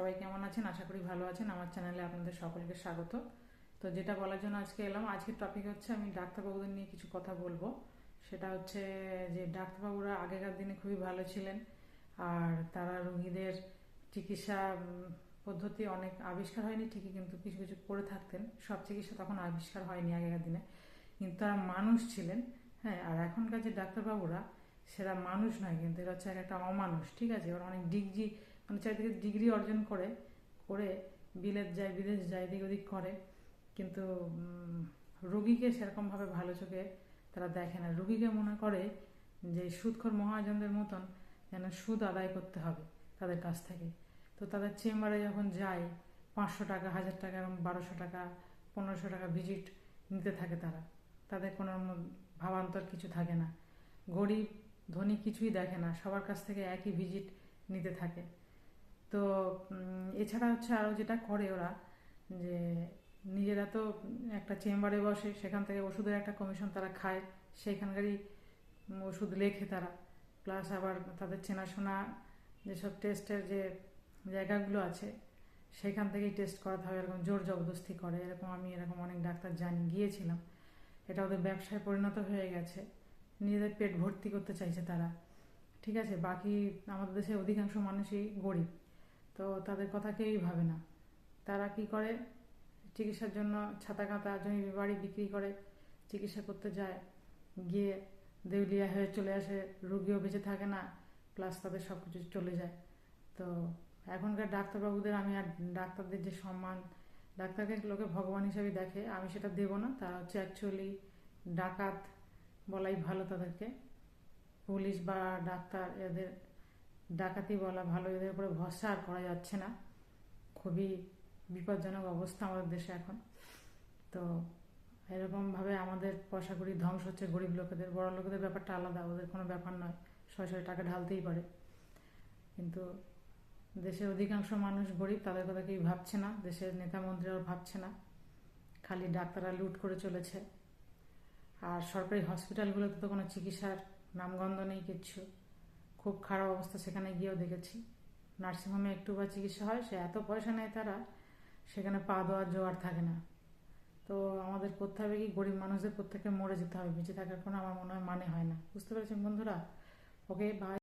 সবাই কেমন আছেন? আশা করি ভালো আছেন। আমার চ্যানেলে আপনাদের সকলকে স্বাগত। তো যেটা বলার জন্য আজকে এলাম, আজকের টপিক হচ্ছে আমি ডাক্তারবাবুদের নিয়ে কিছু কথা বলব। সেটা হচ্ছে যে ডাক্তারবাবুরা আগেকার দিনে খুবই ভালো ছিলেন আর তারা রোগীদের চিকিৎসা পদ্ধতি অনেক আবিষ্কার হয়নি, ঠিকই কিন্তু কিছু কিছু করে থাকতেন। সব চিকিৎসা তখন আবিষ্কার হয়নি আগেকার দিনে। কিন্তু তারা মানুষ ছিলেন হ্যাঁ? আর এখনকার যে ডাক্তারবাবুরা, সেরা মানুষ নয় কিন্তু এরা হচ্ছে একটা অমানুষ, ঠিক আছে? ওরা অনেক ডিগ্রি মানে চারিদিকে ডিগ্রি অর্জন করে করে বিলেত যায়, বিদেশ যায়, এদিক ওদিক করে। কিন্তু রোগীকে সেরকমভাবে ভালো চোখে তারা দেখে না। রোগীকে মনে করে যে সুদখোর মহাজনদের মতন যেন সুদ আদায় করতে হবে তাদের কাছ থেকে। তো তাদের চেম্বারে যখন যায়, পাঁচশো টাকা, হাজার টাকা এবং বারোশো টাকা, পনেরোশো টাকা ভিজিট নিতে থাকে তারা। তাদের কোনো ভাবান্তর কিছু থাকে না। গরিব, ধনী কিছুই দেখে না। সবার কাছ থেকে একই ভিজিট নিতে থাকে। তো এছাড়া হচ্ছে আরও যেটা করে ওরা, যে নিজেরা তো একটা চেম্বারে বসে, সেখান থেকে ওষুধের একটা কমিশন তারা খায়, সেইখানকারই ওষুধ লেখে তারা। প্লাস আবার তাদের চেনাশোনা যেসব টেস্টের যে জায়গাগুলো আছে, সেখান থেকেই টেস্ট করাতে হবে এরকম জোর জবরদস্তি করে, এরকম আমি, এরকম অনেক ডাক্তার জানি, গিয়েছিলাম। এটা ওদের ব্যবসায় পরিণত হয়ে গেছে, নিজেদের পেট ভর্তি করতে চাইছে তারা। ঠিক আছে, বাকি আমাদের দেশের অধিকাংশ মানুষই গরিব। তো তাদের কথা কেউই ভাবে না। তারা কি করে? চিকিৎসার জন্য ছাতা কাঁথা, জমি বাড়ি বিক্রি করে, চিকিৎসা করতে যায়। গিয়ে দেউলিয়া হয়ে চলে আসে, রুগীও বেঁচে থাকে না প্লাস তাদের সব কিছু চলে যায়। তো এখনকার ডাক্তারবাবুদের আমি আর ডাক্তারদের যে সম্মান, ডাক্তারকে লোকে ভগবান হিসাবে দেখে, আমি সেটা দেব না। তারা হচ্ছে অ্যাকচুয়ালি ডাকাত বলাই ভালো তাদেরকে। পুলিশ বা ডাক্তার এদের ডাকাতি বলা ভালো, এদের উপরে ভরসা আর করা যাচ্ছে না। খুবই বিপজ্জনক অবস্থা আমাদের দেশে এখন। তো এরকমভাবে আমাদের পয়সা করি ধ্বংস হচ্ছে গরিব লোকেদের, বড় লোকেদের ব্যাপারটা আলাদা, ওদের কোনো ব্যাপার নয়। ছয় টাকা ঢালতেই পারে। কিন্তু দেশের অধিকাংশ মানুষ গরিব, তাদের কথা কেউ ভাবছে না। দেশের নেতা মন্ত্রীরাও ভাবছে না। খালি ডাক্তাররা লুট করে চলেছে। আর সরকারি হসপিটালগুলোতে তো কোনো চিকিৎসার নামগন্ধ নেই কিচ্ছু। খুব খারাপ অবস্থা সেখানে গিয়েও দেখেছি। নার্সিংহোমে একটু বা চিকিৎসা হয়, সে এত পয়সা নেয় তারা, সেখানে পা দেওয়ার জোগাড় থাকে না। তো আমাদের করতে হবে কি, গরিব মানুষদের প্রত্যেকে মরে যেতে হবে, বেঁচে থাকার কোনো আমার মনে হয় মানে হয় না। বুঝতে পেরেছেন বন্ধুরা? Okay bye